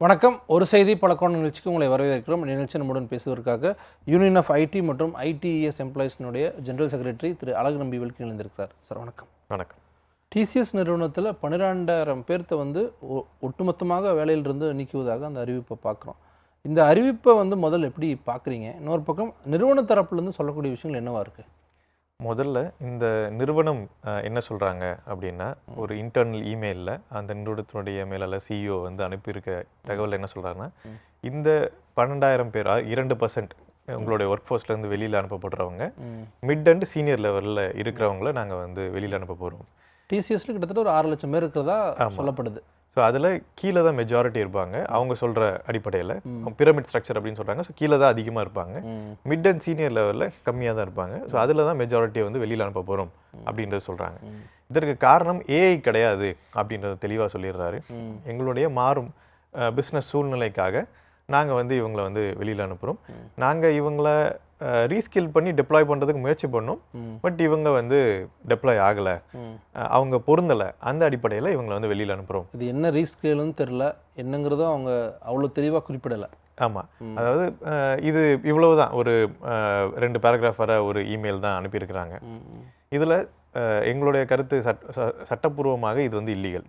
வணக்கம். ஒரு செய்தி பழக்கம் நிகழ்ச்சிக்கு உங்களை வரவேற்கிறோம். நிகழ்ச்சி நம்முடன் பேசுவதற்காக யூனியன் ஆஃப் ஐடி மற்றும் ஐடிஇஎஸ் எம்ப்ளாயிஸ்னுடைய ஜெனரல் செக்ரட்டரி திரு அழகு நம்பி வெல்கி இணைந்திருக்கிறார். சார் வணக்கம். வணக்கம். டிசிஎஸ் நிறுவனத்தில் பன்னிரெண்டாயிரம் பேர்த்த வந்து ஒட்டுமொத்தமாக வேலையிலிருந்து நீக்குவதாக அந்த அறிவிப்பை பார்க்குறோம் இந்த அறிவிப்பை வந்து முதல்ல எப்படி பார்க்குறீங்க இன்னொரு பக்கம் நிறுவன தரப்புலேருந்து சொல்லக்கூடிய விஷயங்கள் என்னவா இருக்குது முதல்ல இந்த நிறுவனம் என்ன சொல்கிறாங்க அப்படின்னா ஒரு இன்டர்னல் இமெயிலில் அந்த நிறுவனத்தினுடைய மேலாளர் சிஇஓ வந்து அனுப்பியிருக்க தகவல் என்ன சொல்கிறாருன்னா இந்த பன்னெண்டாயிரம் பேர் இரண்டு பர்சன்ட் உங்களுடைய ஒர்க் ஃபோர்ஸ்லேருந்து வெளியில் அனுப்பப்படுறவங்க மிட் அண்ட் சீனியர் லெவலில் இருக்கிறவங்கள நாங்கள் வந்து வெளியில் அனுப்ப போகிறோம் டிசிஎஸ்ல கிட்டத்தட்ட ஒரு ஆறு லட்சம் பேர் இருக்கிறதா சொல்லப்படுது. ஸோ அதில் கீழே தான் மெஜாரிட்டி இருப்பாங்க. அவங்க சொல்கிற அடிப்படையில். பிரமிட் ஸ்ட்ரக்சர் அப்படின்னு சொல்கிறாங்க ஸோ கீழே தான் அதிகமாக இருப்பாங்க. மிட் அண்ட் சீனியர் லெவலில் கம்மியாக தான் இருப்பாங்க. ஸோ அதில் தான் மெஜாரிட்டியை வந்து வெளியில் அனுப்ப போகிறோம் அப்படின்றது சொல்கிறாங்க இதற்கு காரணம் ஏஐ கிடையாது அப்படின்றத தெளிவாக சொல்லிடுறாரு. எங்களுடைய மாறும் பிஸ்னஸ் சூழ்நிலைக்காக நாங்கள் வந்து இவங்களை வந்து வெளியில் அனுப்புகிறோம் நாங்கள் இவங்கள ரீஸ்கில் பண்ணி டெப்ளாய் பண்ணுறதுக்கு முயற்சி பண்ணோம். பட் இவங்க வந்து டெப்ளாய் ஆகலை. அவங்க பொருந்தலை. அந்த அடிப்படையில் இவங்களை வந்து வெளியில் அனுப்புகிறோம் இது என்ன ரீஸ்கேலுன்னு தெரில என்னங்கிறதும் அவங்க அவ்வளோ தெளிவாக குறிப்பிடலை. ஆமாம் அதாவது இது இவ்வளவு தான் ஒரு ரெண்டு பேராகிராஃப் வர ஒரு இமெயில் தான் அனுப்பியிருக்கிறாங்க. இதில் எங்களுடைய கருத்து சட் சட்டப்பூர்வமாக இது வந்து இல்லீகல்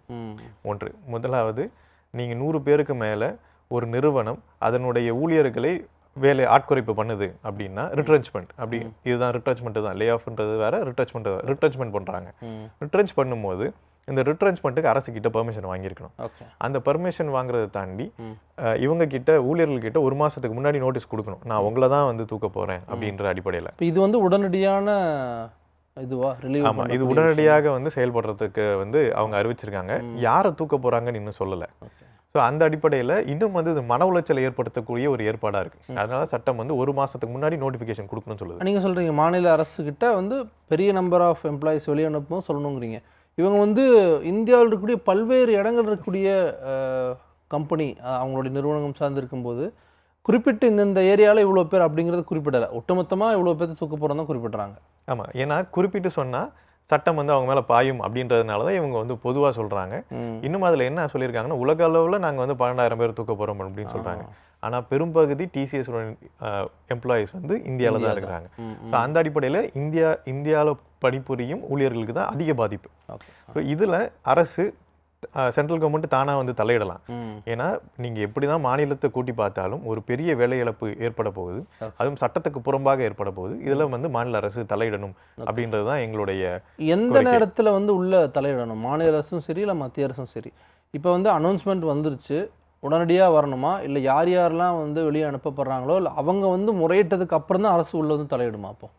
ஒன்று. முதலாவது நீங்கள் நூறு பேருக்கு மேலே ஒரு நிறுவனம் அதனுடைய ஊழியர்களை வேலை ஆட்குறைப்பு பண்ணுது அப்படின்னா ரிட்ரென்ச்மெண்ட் அப்படி இதுதான் ரிட்ரென்ச்மெண்ட் தான். லே ஆஃப்ன்றது வேற ரிட்ரென்ச்மெண்ட் ரிட்ரென்ச்மெண்ட் பண்ணுறாங்க ரிட்ரென்ச் பண்ணும்போது இந்த ரிட்ரென்ச்மெண்ட்டுக்கு அரசு கிட்ட பெர்மிஷன் வாங்கியிருக்கணும். அந்த பர்மிஷன் வாங்குறதை தாண்டி இவங்க கிட்ட ஊழியர்கள் கிட்ட ஒரு மாசத்துக்கு முன்னாடி நோட்டீஸ் கொடுக்கணும். நான் உங்களை தான் வந்து தூக்க போறேன் அப்படின்ற அடிப்படையில். இது வந்து உடனடியான இதுவா? ரிலீவ் இது உடனடியாக வந்து செயல்படுறதுக்கு வந்து அவங்க அறிவிச்சிருக்காங்க. யாரை தூக்க போறாங்கன்னு இன்னும் சொல்லலை. ஸோ அந்த அடிப்படையில் இன்னும் வந்து இது மன உளைச்சலை ஏற்படுத்தக்கூடிய ஒரு ஏற்பாடா இருக்கு. அதனால சட்டம் வந்து ஒரு மாசத்துக்கு முன்னாடி நோட்டிஃபிகேஷன் கொடுக்கணும்னு சொல்லுது. நீங்கள் சொல்கிறீங்க மாநில அரசு கிட்ட வந்து பெரிய நம்பர் ஆஃப் எம்ப்ளாயிஸ் வெளியே அனுப்பவும் சொல்லணுங்கிறீங்க. இவங்க வந்து இந்தியாவில் இருக்கக்கூடிய பல்வேறு இடங்கள் இருக்கக்கூடிய கம்பெனி அவங்களுடைய நிறுவனம் சார்ந்து இருக்கும்போது குறிப்பிட்டு இந்தந்த ஏரியாவில் இவ்வளோ பேர் அப்படிங்கிறத குறிப்பிடலை. ஒட்டுமொத்தமாக இவ்வளோ பேர்த்து தூக்க போகிறோம் தான் குறிப்பிட்றாங்க. ஆமா. ஏன்னா குறிப்பிட்டு சொன்னா சட்டம் வந்து அவங்க மேல பாயும் அப்படின்றதுனால தான் இவங்க வந்து பொதுவா சொல்றாங்க. இன்னும் அதுல என்ன சொல்லியிருக்காங்கன்னா உலக அளவுல நாங்க வந்து பன்னெண்டாயிரம் பேர் தூக்க போறோம் அப்படின்னு சொல்றாங்க. ஆனா பெரும்பகுதி டிசிஎஸ் எம்ப்ளாயிஸ் வந்து இந்தியால தான் இருக்கிறாங்க. ஸோ அந்த அடிப்படையில இந்தியா இந்தியால பணிபுரியும் ஊழியர்களுக்கு தான் அதிக பாதிப்பு. ஸோ இதுல அரசு சென்ட்ரல் கவர்மெண்ட் தானா வந்து தலையிடலாம். ஏன்னா நீங்க எப்படி தான் மாநிலத்தை கூட்டி பார்த்தாலும் ஒரு பெரிய வேலை இழப்பு ஏற்பட போகுது. அதுவும் சட்டத்துக்கு புறம்பாக ஏற்பட போகுது. இதுல வந்து மாநில அரசு தலையிடணும் அப்படின்றது தான் எங்களுடைய எந்த நேரத்தில் வந்து உள்ள தலையிடணும்? மாநில அரசும் சரி இல்லை மத்திய அரசும் சரி? இப்போ வந்து அனௌன்ஸ்மெண்ட் வந்துருச்சு. உடனடியாக வரணுமா? இல்லை யார் யாரெல்லாம் வந்து வெளியே அனுப்பப்படுறாங்களோ? இல்லை அவங்க வந்து முறையிட்டதுக்கு அப்புறம் தான் அரசு உள்ள வந்து தலையிடுமா அப்போ?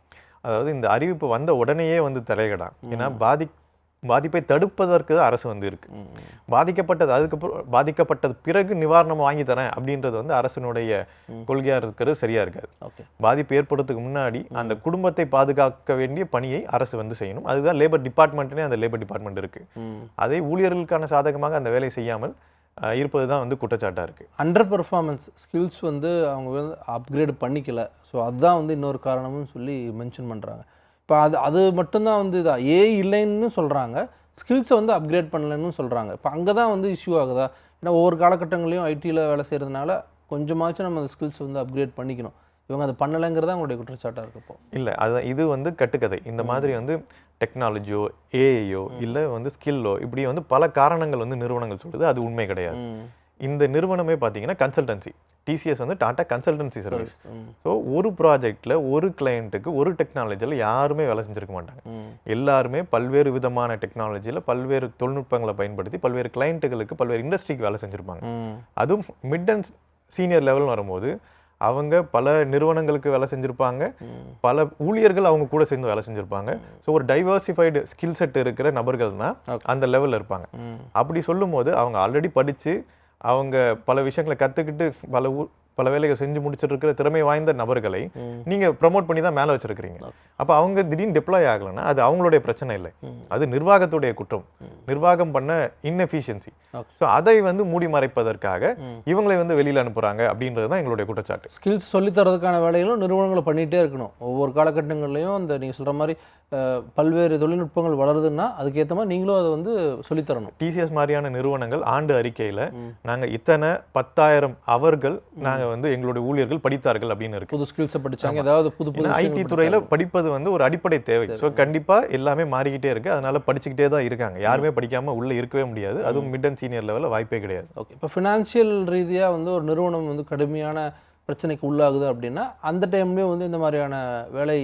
அதாவது இந்த அறிவிப்பு வந்த உடனேயே வந்து தலையிடலாம். ஏன்னா பாதி பாதிப்பை தடுப்பதற்கு தான் அரசு வந்து இருக்கு. பாதிக்கப்பட்டது அதுக்கப்புறம் பாதிக்கப்பட்டது பிறகு நிவாரணம் வாங்கி தரேன் அப்படின்றது வந்து அரசினுடைய கொள்கையா இருக்கிறது சரியா இருக்காது. பாதிப்பு ஏற்படுறதுக்கு முன்னாடி அந்த குடும்பத்தை பாதுகாக்க வேண்டிய பணியை அரசு வந்து செய்யணும். அதுதான் லேபர் டிபார்ட்மெண்ட்னே அந்த லேபர் டிபார்ட்மெண்ட் இருக்கு. அதை ஊழியர்களுக்கான சாதகமாக அந்த வேலையை செய்யாமல் இருப்பது தான் வந்து குற்றச்சாட்டா இருக்கு. அண்டர் பெர்ஃபார்மன்ஸ் ஸ்கில்ஸ் வந்து அவங்க வந்து அப்கிரேட் பண்ணிக்கல. ஸோ அதுதான் வந்து இன்னொரு காரணம்னு சொல்லி மென்ஷன் பண்ணுறாங்க இப்போ அது அது மட்டும்தான் வந்து இதா ஏ இல்லைன்னு சொல்கிறாங்க ஸ்கில்ஸை வந்து அப்கிரேட் பண்ணலன்னு சொல்கிறாங்க இப்போ அங்கே தான் வந்து இஷ்யூ ஆகுதா? ஏன்னா ஒவ்வொரு காலகட்டங்களையும் ஐடியில் வேலை செய்கிறதுனால கொஞ்சமாச்சும் நம்ம அந்த ஸ்கில்ஸ் வந்து அப்கிரேட் பண்ணிக்கணும். இவங்க அதை பண்ணலைங்கிறதா அவங்களுடைய குற்றச்சாட்டாக இருக்கு இப்போ? இல்ல அது இது வந்து கட்டுக்கதை. இந்த மாதிரி வந்து டெக்னாலஜியோ ஏஐயோ இல்ல வந்து ஸ்கில்லோ இப்படி வந்து பல காரணங்கள் வந்து நிறுவனங்கள் சொல்லுது. அது உண்மை கிடையாது. இந்த நிறுவனமே பார்த்தீங்கன்னா கன்சல்டன்சி டிசிஎஸ் வந்து டாடா கன்சல்டன்சி சர்வீஸ் ஸோ ஒரு ப்ராஜெக்ட்ல ஒரு கிளையண்ட்டுக்கு ஒரு டெக்னாலஜியில் யாருமே வேலை செஞ்சிருக்க மாட்டாங்க. எல்லாருமே பல்வேறு விதமான டெக்னாலஜியில் பல்வேறு தொழில்நுட்பங்களை பயன்படுத்தி பல்வேறு கிளையண்ட்டுகளுக்கு பல்வேறு இண்டஸ்ட்ரிக்கு வேலை செஞ்சிருப்பாங்க. அதுவும் மிட் அண்ட் சீனியர் லெவல் வரும்போது அவங்க பல நிறுவனங்களுக்கு வேலை செஞ்சிருப்பாங்க. பல ஊழியர்கள் அவங்க கூட சேர்ந்து வேலை செஞ்சிருப்பாங்க. ஸோ ஒரு டைவர்சிஃபைடு ஸ்கில் செட் இருக்கிற நபர்கள் தான் அந்த லெவலில் இருப்பாங்க. அப்படி சொல்லும்போது அவங்க ஆல்ரெடி படித்து அவங்க பல விஷயங்களை கற்றுக்கிட்டு பல ஊ பல வேலைகள் செஞ்சு முடிச்சிட்டு இருக்கிற திறமை வாய்ந்த நபர்களை நீங்க ப்ரமோட் பண்ணி தான் மேல வச்சிருக்கிறீங்க. அப்ப அவங்க திடீர்னு டிப்ளாய் ஆகலைன்னா அது அவங்களுடைய பிரச்சனை இல்லை. அது நிர்வாகத்துடைய குற்றம். நிர்வாகம் பண்ண இன்எஃபிஷியன்சி. ஸோ அதை வந்து மூடி மறைப்பதற்காக இவங்களை வந்து வெளியில அனுப்புறாங்க அப்படின்றது தான் எங்களுடைய குற்றச்சாட்டு. ஸ்கில்ஸ் சொல்லித் தரதுக்கான வேலைகளும் நிறுவனங்களை பண்ணிகிட்டே இருக்கணும். ஒவ்வொரு காலகட்டங்கள்லையும் அந்த நீங்கள் சொல்கிற மாதிரி பல்வேறு தொழில்நுட்பங்கள் வளருதுன்னா அதுக்கேற்ற மாதிரி நீங்களும் அதை வந்து சொல்லித் தரணும். டிசிஎஸ் மாதிரியான நிறுவனங்கள் ஆண்டு அறிக்கையில நாங்க இத்தனை பத்தாயிரம் அவர்கள் நாங்க வந்து எங்களுடைய ஊழியர்கள் படித்தார்கள் அப்படின்னு இருக்கு. புது ஸ்கில்ஸை படிச்சாங்க. ஏதாவது புது புது ஐடி துறையில படிப்பது வந்து ஒரு அடிப்படை தேவை. ஸோ கண்டிப்பா எல்லாமே மாறிக்கிட்டே இருக்கு. அதனால படிச்சுக்கிட்டே தான் இருக்காங்க. யாருமே படிக்காம உள்ள இருக்கவே முடியாது. அதுவும் மிட் அண்ட் சீனியர் லெவலில் வாய்ப்பே கிடையாது. ஓகே இப்போ ஃபினான்ஷியல் ரீதியாக வந்து ஒரு நிறுவனம் வந்து கடுமையான பிரச்சனைக்கு உள்ளாகுது அப்படின்னா அந்த டைம்லேயே வந்து இந்த மாதிரியான வேலை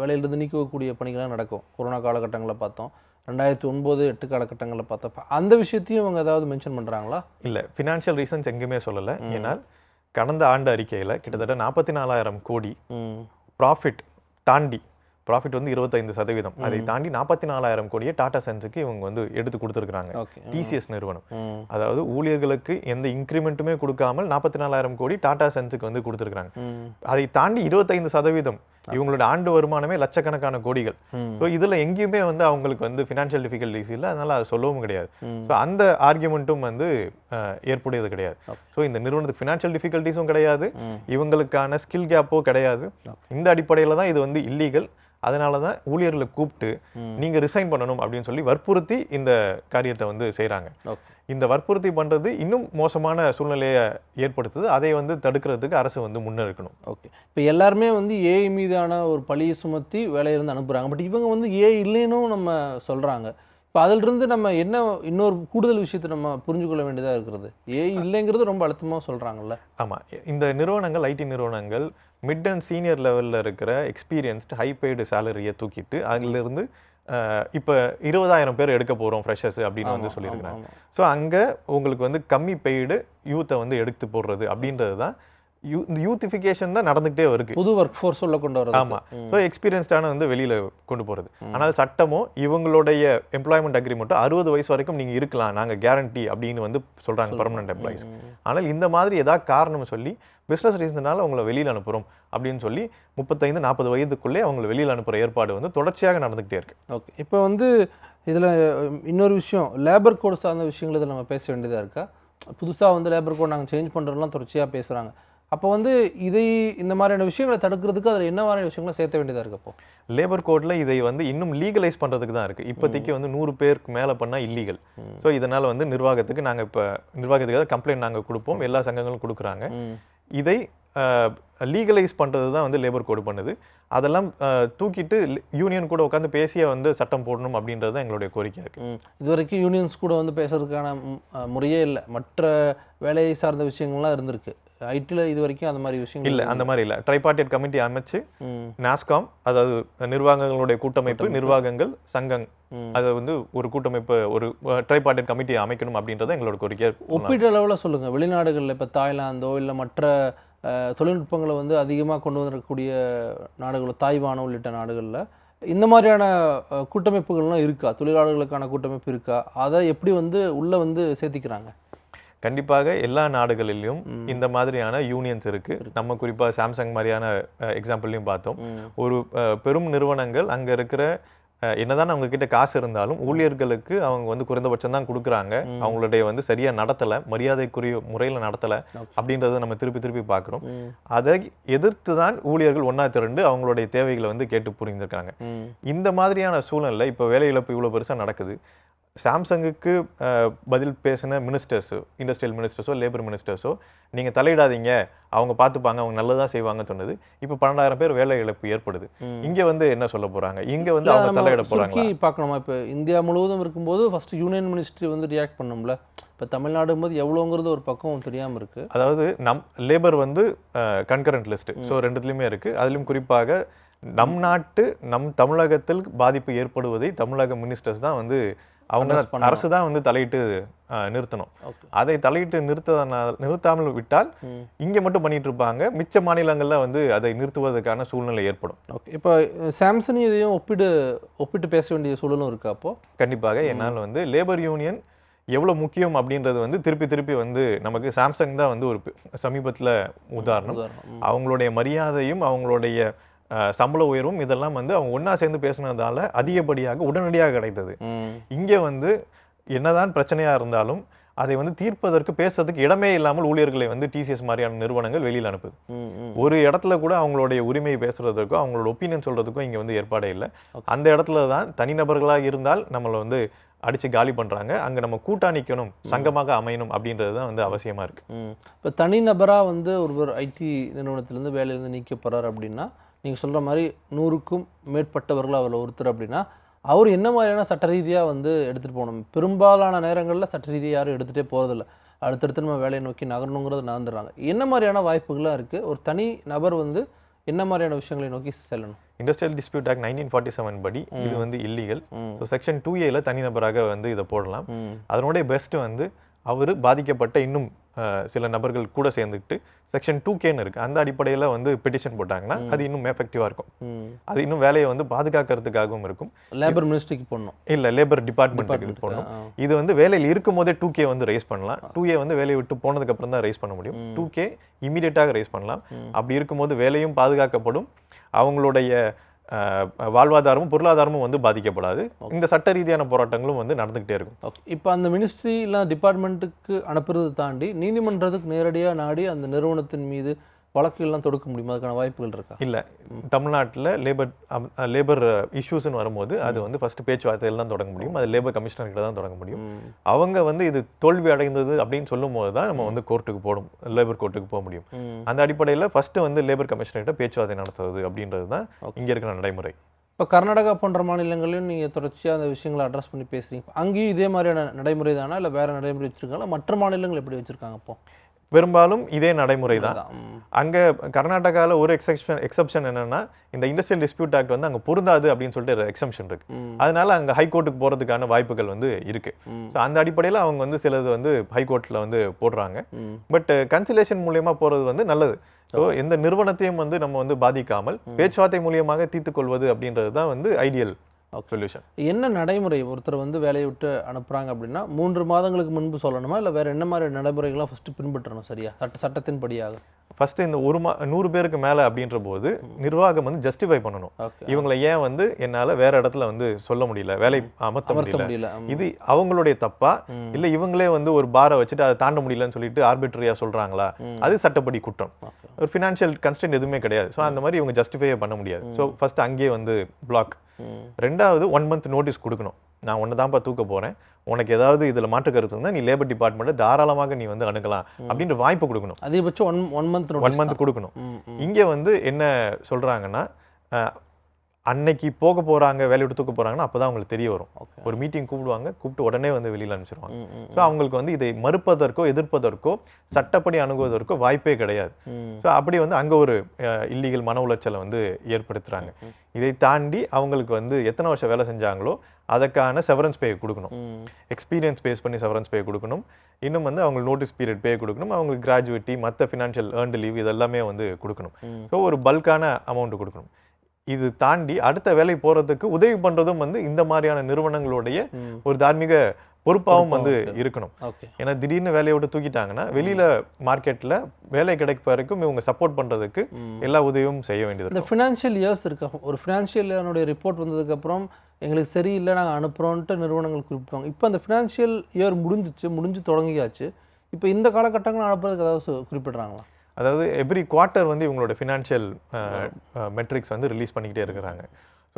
வேலையிலிருந்து நீக்கக்கூடிய பணிகள்லாம் நடக்கும். கொரோனா காலகட்டங்களில் பார்த்தோம். ரெண்டாயிரத்தி ஒன்பது எட்டு காலகட்டங்களில் பார்த்தப்ப அந்த விஷயத்தையும் அவங்க ஏதாவது மென்ஷன் பண்ணுறாங்களா இல்ல. ஃபினான்ஷியல் ரீசன்ஸ் எங்கேயுமே சொல்லல. ஏன்னால் கடந்த ஆண்டு அறிக்கையில கிட்டத்தட்ட நாற்பத்தி நாலாயிரம் கோடி ப்ராஃபிட் தாண்டி ப்ராஃபிட் வந்து இருபத்தைந்து சதவீதம். அதை தாண்டி நாற்பத்தி நாலாயிரம் கோடியை டாடா சன்ஸுக்கு இவங்க வந்து எடுத்து கொடுத்துருக்காங்க டிசிஎஸ் நிறுவனம். அதாவது ஊழியர்களுக்கு எந்த இன்க்ரிமெண்ட்டுமே கொடுக்காமல் நாற்பத்தி நாலாயிரம் கோடி டாடா சன்ஸுக்கு வந்து கொடுத்துருக்காங்க அதை தாண்டி இருபத்தைந்து சதவீதம் இவங்களோட ஆண்டு வருமானமே லட்சக்கணக்கான கோடிகள். ஸோ இதுல எங்கேயுமே வந்து அவங்களுக்கு வந்து ஃபினான்ஷியல் டிஃபிகல்டிஸ் இல்லை. அதனால அதை சொல்லவும் கிடையாது. ஸோ அந்த ஆர்கியூமெண்ட்டும் வந்து ஏற்புடையது கிடையாது. ஸோ இந்த நிறுவனத்துக்கு ஃபினான்ஷியல் டிஃபிகல்ட்டிஸும் கிடையாது. இவங்களுக்கான ஸ்கில் கேப்போ கிடையாது. இந்த அடிப்படையில் தான் இது வந்து இல்லீகல் அதனால தான் ஊழியர்களை கூப்பிட்டு நீங்க ரிசைன் பண்ணணும் அப்படின்னு சொல்லி வற்புறுத்தி இந்த காரியத்தை வந்து செய்றாங்க. ஓகே. இந்த வற்புறுத்தி பண்றது இன்னும் மோசமான சூழ்நிலையை ஏற்படுத்துது. அதை வந்து தடுக்கிறதுக்கு அரசு வந்து முன்னெடுக்கணும். ஓகே. இப்போ எல்லாருமே வந்து ஏஐ மீதான ஒரு பழியை சுமத்தி வேலையிலேருந்து அனுப்புகிறாங்க பட் இவங்க வந்து ஏஐ இல்லைன்னும் நம்ம சொல்கிறாங்க இப்போ அதிலிருந்து நம்ம என்ன இன்னொரு கூடுதல் விஷயத்தை நம்ம புரிஞ்சு கொள்ள வேண்டியதாக இருக்கிறது? ஏஐ இல்லைங்கிறது ரொம்ப அழுத்தமாக சொல்கிறாங்கல்ல ஆமா. இந்த நிறுவனங்கள் ஐடி நிறுவனங்கள் மிட் அண்ட் சீனியர் லெவல்ல இருக்கிற எக்ஸ்பீரியன்ஸ்டு ஹை பெய்டு சேலரியை தூக்கிட்டு அதிலிருந்து இப்ப இருபதாயிரம் பேர் எடுக்க போறோம் ஃப்ரெஷர்ஸ் அப்படின்னு வந்து சொல்லியிருக்கிறாங்க. ஸோ அங்க உங்களுக்கு வந்து கம்மி பெய்டு யூத்தை வந்து எடுத்து போடுறது அப்படின்றது தான் யூ இந்த யூத்திஃபிகேஷன் தான் நடந்துகிட்டே இருக்கு புது ஒர்க் ஃபோர்ஸ் உள்ள கொண்டு வரது ஆமா. ஸோ எக்ஸ்பீரியன்ஸ்டான வந்து வெளியில கொண்டு போறது. ஆனால் சட்டமோ இவங்களுடைய எம்ப்ளாய்மெண்ட் அக்ரிமெண்ட்டோ அறுபது வயசு வரைக்கும் நீங்க இருக்கலாம் நாங்க கேரண்டி அப்படின்னு வந்து சொல்றாங்க பர்மனன்ட் எம்ப்ளாயிஸ் ஆனால் இந்த மாதிரி ஏதாவது காரணம் சொல்லி பிஸ்னஸ் ரீசனால அவங்கள வெளியில அனுப்புறோம் அப்படின்னு சொல்லி முப்பத்தைந்து நாற்பது வயதுக்குள்ளே அவங்களை வெளியில அனுப்புற ஏற்பாடு வந்து தொடர்ச்சியாக நடந்துகிட்டே இருக்கு. ஓகே இப்போ வந்து இதில் இன்னொரு விஷயம் லேபர் கோட் சார்ந்த விஷயங்கள் நம்ம பேச வேண்டியதாக இருக்கா? புதுசாக வந்து லேபர் கோட் நாங்கள் சேஞ்ச் பண்ணுறோம்லாம் தொடர்ச்சியாக பேசுகிறாங்க அப்போ வந்து இதை இந்த மாதிரியான விஷயங்களை தடுக்கிறதுக்கு அதில் என்ன மாதிரியான விஷயங்களை சேர்த்த வேண்டியதாக இருக்கு அப்போ? லேபர் கோட்ல இதை வந்து இன்னும் லீகலைஸ் பண்றதுக்கு தான் இருக்கு. இப்போதைக்கு வந்து நூறு பேருக்கு மேல பண்ணா இல்லீகல் ஸோ இதனால வந்து நிர்வாகத்துக்கு நாங்க இப்ப நிர்வாகத்துக்கு கம்ப்ளைண்ட் நாங்க கொடுப்போம். எல்லா சங்கங்களும் கொடுக்குறாங்க. இதை லீகலைஸ் பண்றது தான் வந்து லேபர் கோடு பண்ணுது. அதெல்லாம் தூக்கிட்டு யூனியன் கூட உட்காந்து பேசிய வந்து சட்டம் போடணும் அப்படின்றது தான் எங்களுடைய கோரிக்கை இருக்கு. ம். இது வரைக்கும் யூனியன்ஸ் கூட வந்து பேசுறதுக்கான முறையே இல்லை. மற்ற வேலையை சார்ந்த விஷயங்கள்லாம் இருந்திருக்கு. ஐடியில் இது வரைக்கும் அந்த மாதிரி விஷயங்கள் இல்ல அந்த மாதிரி இல்ல. ட்ரைபார்ட்டியட் கமிட்டி அமைச்சு நாஸ்காம் அதாவது நிர்வாகங்களுடைய கூட்டமைப்பு நிர்வாகங்கள் சங்கம். அதை வந்து ஒரு கூட்டமைப்பு ஒரு ட்ரைபார்ட்டியட் கமிட்டி அமைக்கணும் அப்படின்றத எங்களோட இருக்கு. ஒப்பீட்டு அளவில் சொல்லுங்கள் வெளிநாடுகளில் இப்போ தாய்லாந்தோ இல்லை மற்ற தொழில்நுட்பங்களை வந்து அதிகமாக கொண்டு வந்திருக்கக்கூடிய நாடுகள் தாய்வானோ உள்ளிட்ட நாடுகளில் இந்த மாதிரியான கூட்டமைப்புகள்லாம் இருக்கா? தொழிலாளர்களுக்கான கூட்டமைப்பு இருக்கா? அதை எப்படி வந்து உள்ளே வந்து சேர்த்திக்கிறாங்க? கண்டிப்பாக எல்லா நாடுகளிலும் இந்த மாதிரியான யூனியன்ஸ் இருக்கு. நம்ம குறிப்பா சாம்சங் மாதிரியான எக்ஸாம்பிள்லையும் பார்த்தோம். ஒரு பெரும் நிறுவனங்கள் அங்க இருக்கிற என்னதான் அவங்க கிட்ட காசு இருந்தாலும் ஊழியர்களுக்கு அவங்க வந்து குறைந்தபட்சம் தான் கொடுக்குறாங்க. அவங்களுடைய வந்து சரியா நடத்தல மரியாதைக்குரிய முறையில நடத்தல அப்படின்றத நம்ம திருப்பி திருப்பி பார்க்குறோம். அதை எதிர்த்து தான் ஊழியர்கள் ஒண்ணா திரண்டு அவங்களுடைய தேவைகளை வந்து கேட்டு புரிஞ்சிருக்காங்க ம். இந்த மாதிரியான சூழ்நிலை இப்போ வேலை இழப்பு இவ்வளோ பெருசாக நடக்குது. சாம்சங்குக்கு பதில் பேசின மினிஸ்டர்ஸோ இண்டஸ்ட்ரியல் மினிஸ்டர்ஸோ லேபர் மினிஸ்டர்ஸோ நீங்கள் தலையிடாதீங்க. அவங்க பார்த்துப்பாங்க அவங்க நல்லதா செய்வாங்கன்னு சொன்னது. இப்போ பன்னெண்டாயிரம் பேர் வேலை இழப்பு ஏற்படுது. இங்கே வந்து என்ன சொல்ல போறாங்க? இங்கே வந்து அவங்க தலையிட சுருக்கி பார்க்கணுமா? இப்போ இந்தியா முழுவதும் இருக்கும்போது ஃபர்ஸ்ட் யூனியன் மினிஸ்ட்ரி வந்து ரியாக்ட் பண்ணும்ல. இப்போ தமிழ்நாடு போது எவ்வளோங்கிறது ஒரு பக்கம் தெரியாமல் இருக்கு. அதாவது நம் லேபர் வந்து கன்கரண்ட் லிஸ்ட் ஸோ ரெண்டுத்துலையுமே இருக்கு. அதிலும் குறிப்பாக நம் நாட்டு நம் தமிழகத்தில் பாதிப்பு ஏற்படுவதை தமிழக மினிஸ்டர்ஸ் தான் வந்து அவங்க. அரசு தான் வந்து தலையிட்டு நிறுத்தணும். அதை தலையிட்டு நிறுத்தனால் நிறுத்தாமல் விட்டால் இங்க மட்டும் பண்ணிட்டு இருப்பாங்க. மிச்ச மாநிலங்கள்ல வந்து அதை நிறுத்துவதற்கான சூழ்நிலை ஏற்படும். ஓகே. இப்போ சாம்சங் இதையும் ஒப்பிட்டு ஒப்பிட்டு பேச வேண்டிய சூழலும் இருக்கா அப்போ? கண்டிப்பாக. என்னால் வந்து லேபர் யூனியன் எவ்வளோ முக்கியம் அப்படின்றது வந்து திருப்பி திருப்பி வந்து நமக்கு சாம்சங் தான் வந்து ஒரு சமீபத்தில் உதாரணம். அவங்களுடைய மரியாதையும் அவங்களுடைய சம்பள உயர்வும் இதெல்லாம் வந்து அவங்க ஒன்றா சேர்ந்து பேசுனதால அதிகப்படியாக உடனடியாக கிடைத்தது. இங்கே வந்து என்னதான் பிரச்சனையாக இருந்தாலும் அதை வந்து தீர்ப்பதற்கு பேசுறதுக்கு இடமே இல்லாமல் ஊழியர்களை வந்து டிசிஎஸ் மாதிரியான நிறுவனங்கள் வெளியில் அனுப்புது. ஒரு இடத்துல கூட அவங்களுடைய உரிமையை பேசுறதுக்கோ அவங்களோட ஒப்பீனியன் சொல்றதுக்கோ இங்க வந்து ஏற்பாடே இல்லை. அந்த இடத்துல தான் தனிநபர்களாக இருந்தால் நம்மளை வந்து அடிச்சு காலி பண்றாங்க. அங்க நம்ம கூட்டா நிக்கணும் சங்கமாக அமையணும் அப்படின்றது தான் வந்து அவசியமா இருக்கு. ம். இப்போ தனிநபராக வந்து ஒருவர் ஐடி நிறுவனத்திலேருந்து வேலையிலேருந்து நீக்க போகிறார் அப்படின்னா நீங்கள் சொல்கிற மாதிரி நூறுக்கும் மேற்பட்டவர்கள் அவரில் ஒருத்தர் அப்படின்னா அவர் என்ன மாதிரியான சட்ட ரீதியாக வந்து எடுத்துகிட்டு போகணும்? பெரும்பாலான நேரங்களில் சட்ட ரீதியாக யாரும் எடுத்துகிட்டே போகிறதில்ல அடுத்தடுத்து நம்ம வேலையை நோக்கி நகரணுங்கிறத நகர்ந்துடுறாங்க. என்ன மாதிரியான வாய்ப்புகள்லாம் இருக்குது ஒரு தனி நபர் வந்து என்ன மாதிரியான விஷயங்களை நோக்கி செல்லணும்? Industrial dispute act nineteen forty seven படி இது வந்து இல்லீகல். ஸோ செக்ஷன் டூ ஏல தனிநபராக வந்து இதை போடலாம். அதனுடைய பெஸ்ட் வந்து அவர் பாதிக்கப்பட்ட இன்னும் சில நபர்கள் கூட சேர்ந்துக்கிட்டு செக்ஷன் டூ கேன்னு இருக்கு. அந்த அடிப்படையில் வந்து பெட்டிஷன் போட்டாங்கன்னா அது இன்னும் எஃபெக்டிவாக இருக்கும். அது இன்னும் வேலையை வந்து பாதுகாக்கிறதுக்காகவும் இருக்கும். லேபர் மினிஸ்ட்ரிக்கு போடணும். இல்ல லேபர் டிபார்ட்மெண்ட்டுக்கு போடணும். இது வந்து வேலையில் இருக்கும் போதே டூ கே வந்து ரைஸ் பண்ணலாம். டூ ஏ வந்து வேலையை விட்டு போனதுக்கு அப்புறம் தான் ரைஸ் பண்ண முடியும். டூ கே இமீடியட்டாக ரைஸ் பண்ணலாம். அப்படி இருக்கும்போது வேலையும் பாதுகாக்கப்படும். அவங்களுடைய வாழ்வாதாரமும் பொருளாதாரமும் வந்து பாதிக்கப்படாது. இந்த சட்ட ரீதியான போராட்டங்களும் வந்து நடந்துகிட்டே இருக்கும். இப்போ அந்த மினிஸ்ட்ரி இல்லை டிபார்ட்மெண்ட்டுக்கு அனுப்புறதை தாண்டி நீதிமன்றத்துக்கு நேரடியாக நாடி அந்த நிறுவனத்தின் மீது வழக்குகள்லாம் தொடுக்க முடியுமா? அதுக்கான வாய்ப்புகள் இருக்கா? இல்ல. தமிழ்நாட்டுல லேபர் லேபர் இஷ்யூஸ்னு வரும்போது அது வந்து ஃபர்ஸ்ட் பேச்சுவார்த்தையில் தான் தொடங்க முடியும். அது லேபர் கமிஷனர் கிட்ட தான் தொடங்க முடியும். அவங்க வந்து இது தோல்வி அடைந்தது அப்படின்னு சொல்லும் போது தான் நம்ம வந்து கோர்ட்டுக்கு போடும் லேபர் கோர்ட்டுக்கு போக முடியும். அந்த அடிப்படையில் ஃபர்ஸ்ட் வந்து லேபர் கமிஷனர்கிட்ட பேச்சுவார்த்தை நடத்துறது அப்படின்றது தான் இங்க இருக்கிற நடைமுறை. இப்போ கர்நாடகா போன்ற மாநிலங்களையும் நீங்கள் தொடர்ச்சியாக அந்த விஷயங்களை அட்ரஸ் பண்ணி பேசுறீங்க. அங்கேயும் இதே மாதிரியான நடைமுறை தானா? இல்லை வேறு நடைமுறை வச்சுருக்காங்களா? மற்ற மாநிலங்கள் எப்படி வச்சுருக்காங்க அப்போ பெரும்பாலும் இதே நடைமுறை தான். அங்க கர்நாடகாவில் ஒரு எக்ஸப்ஷன் எக்ஸப்ஷன் என்னன்னா இந்த இண்டஸ்ட்ரியல் டிஸ்பியூட் ஆக்ட் வந்து அங்க பொருந்தாது அப்படின்னு சொல்லிட்டு எக்ஸம்ஷன் இருக்கு. அதனால அங்க ஹைகோர்ட்டுக்கு போறதுக்கான வாய்ப்புகள் வந்து இருக்கு. ஸோ அந்த அடிப்படையில் அவங்க வந்து சிலது வந்து ஹைகோர்ட்டில் வந்து போடுறாங்க. பட் கன்சிலேஷன் மூலியமா போறது வந்து நல்லது. ஸோ எந்த நிறுவனத்தையும் வந்து நம்ம வந்து பாதிக்காமல் பேச்சுவார்த்தை மூலியமாக தீர்த்துக் கொள்வது அப்படின்றது தான் வந்து ஐடியல் சொல்யூஷன் என்ன நடைமுறை? ஒருத்தர் வந்து வேலையை விட்டு அனுப்புகிறாங்க அப்படின்னா மூன்று மாதங்களுக்கு முன்பு சொல்லணுமா? இல்லை வேறு என்ன மாதிரி நடைமுறைகள்லாம் ஃபஸ்ட்டு பின்பற்றணும் சரியா? சட்ட சட்டத்தின் ஃபர்ஸ்ட் இந்த ஒரு மா நூறு பேருக்கு மேல அப்படின்ற போது நிர்வாகம் வந்து ஜஸ்டிஃபை பண்ணணும். இவங்களை ஏன் வந்து என்னால வேற இடத்துல வந்து சொல்ல முடியல வேலை அமர்த்த முடியல. இது அவங்களுடைய தப்பா. இல்ல இவங்களே வந்து ஒரு பாரை வச்சுட்டு அதை தாண்ட முடியலன்னு சொல்லிட்டு ஆர்பிட்ரியா சொல்றாங்களா? ம். அது சட்டப்படி குற்றம். ஒரு ஃபினான்ஷியல் கன்ஸ்டன்ட் எதுவுமே கிடையாது. ஸோ அந்த மாதிரி இவங்க ஜஸ்டிஃபையே பண்ண முடியாது. ஸோ ஃபர்ஸ்ட் அங்கேயே வந்து பிளாக் ரெண்டாவது ஒன் மந்த் நோட்டீஸ் கொடுக்கணும். நான் ஒன்று தான்ப்பா தூக்க போறேன். உனக்கு ஏதாவது இதுல மாற்று கருத்து இருந்தால் நீ லேபர் டிபார்ட்மெண்ட்டை தாராளமாக நீ வந்து அணுகலாம் அப்படின்ற வாய்ப்பு கொடுக்கணும். அதிகபட்சம் one one month one month கொடுக்கணும். இங்க வந்து என்ன சொல்றாங்கன்னா அஹ், அன்னைக்கு போக போறாங்க வேலையை விட்டு தூக்க போறாங்கன்னா அப்பதான் அவங்களுக்கு தெரிய வரும். ஒரு மீட்டிங் கூப்பிடுவாங்க கூப்பிட்டு உடனே வந்து வெளியில அனுப்பிச்சிருவாங்க. ஸோ அவங்களுக்கு வந்து இதை மறுப்பதற்கோ எதிர்ப்பதற்கோ சட்டப்படி அணுகுவதற்கோ வாய்ப்பே கிடையாது. ஸோ அப்படி வந்து அங்க ஒரு இல்லீகல் மன உளைச்சலை வந்து ஏற்படுத்துறாங்க. இதை தாண்டி அவங்களுக்கு வந்து எத்தனை வருஷம் வேலை செஞ்சாங்களோ அதற்கான செவரன்ஸ் பே கொடுக்கணும். எக்ஸ்பீரியன்ஸ் பேஸ் பண்ணி செவரன்ஸ் பே கொடுக்கணும். இன்னும் வந்து அவங்களுக்கு நோட்டீஸ் பீரியட் பே கொடுக்கணும். அவங்களுக்கு கிராஜுவேட்டி மற்ற ஃபினான்ஷியல் ஏர்ன்டு லீவ் இதெல்லாமே வந்து கொடுக்கணும். ஸோ ஒரு பல்கான அமௌண்ட் கொடுக்கணும். இது தாண்டி அடுத்த வேலை போறதுக்கு உதவி பண்றதும் வந்து இந்த மாதிரியான நிறுவனங்களுடைய ஒரு தார்மீக பொறுப்பாகவும் வந்து இருக்கணும். ஏன்னா திடீர்னு வேலையை விட்டு தூக்கிட்டாங்கன்னா வெளியில மார்க்கெட்ல வேலை கிடைக்க வரைக்கும் இவங்க சப்போர்ட் பண்றதுக்கு ம். எல்லா உதவியும் செய்ய வேண்டியது இந்த ஃபினான்ஷியல் இயர்ஸ் இருக்கா? ஒரு ஃபினான்ஷியல் இயர்னுடைய ரிப்போர்ட் வந்ததுக்கப்புறம் எங்களுக்கு சரியில்லை நாங்கள் அனுப்புகிறோன்ட்டு நிறுவனங்கள் குறிப்பிட்டாங்க இப்போ அந்த ஃபினான்ஷியல் இயர் முடிஞ்சிச்சு முடிஞ்சு தொடங்கியாச்சு. இப்போ இந்த காலகட்டங்கள் அனுப்புறதுக்கு ஏதாவது குறிப்பிடுறாங்களா? அதாவது எவ்ரி குவார்ட்டர் வந்து இவங்களோட ஃபினான்ஷியல் மெட்ரிக்ஸ் வந்து ரிலீஸ் பண்ணிக்கிட்டே இருக்கிறாங்க.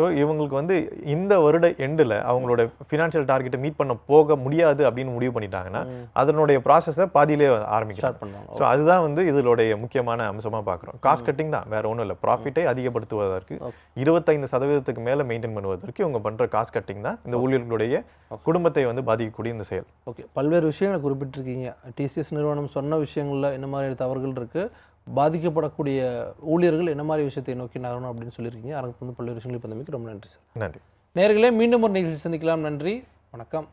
ஸோ இவங்களுக்கு வந்து இந்த வருட எண்டில் அவங்களோட ஃபினான்ஷியல் டார்கெட்டை மீட் பண்ண போக முடியாது அப்படின்னு முடிவு பண்ணிட்டாங்கன்னா அதனுடைய ப்ராசஸை பாதியிலே ஆரம்பிக்கிறாங்க. ஸோ அதுதான் வந்து இதனுடைய முக்கியமான அம்சமா பார்க்குறோம். காஸ்ட் கட்டிங் தான். வேற ஒன்றும் இல்லை. ப்ராஃபிட்டை அதிகப்படுத்துவதற்கு. இருபத்தைந்து சதவீதத்துக்கு மேலே மெயின்டைன் பண்ணுவதற்கு இவங்க பண்ற காஸ்ட் கட்டிங் தான் இந்த ஊழியர்களுடைய குடும்பத்தை வந்து பாதிக்கக்கூடிய இந்த செயல். ஓகே பல்வேறு விஷயங்களை குறிப்பிட்டிருக்கீங்க. டிசிஎஸ் நிறுவனம் சொன்ன விஷயங்களில் என்ன மாதிரி தவறுகள் இருக்குது பாதிக்கப்படக்கூடிய ஊழியர்கள் என்ன மாதிரி விஷயத்தை நோக்கி நகரணும் அப்படின்னு சொல்லியிருக்கீங்க. அரங்கு வந்து பல்வேறு விஷயங்களை பந்தமிக்கு ரொம்ப நன்றி சார். நன்றி. நேர்களே மீண்டும் ஒரு நிகழ்ச்சி சந்திக்கலாம். நன்றி. வணக்கம்.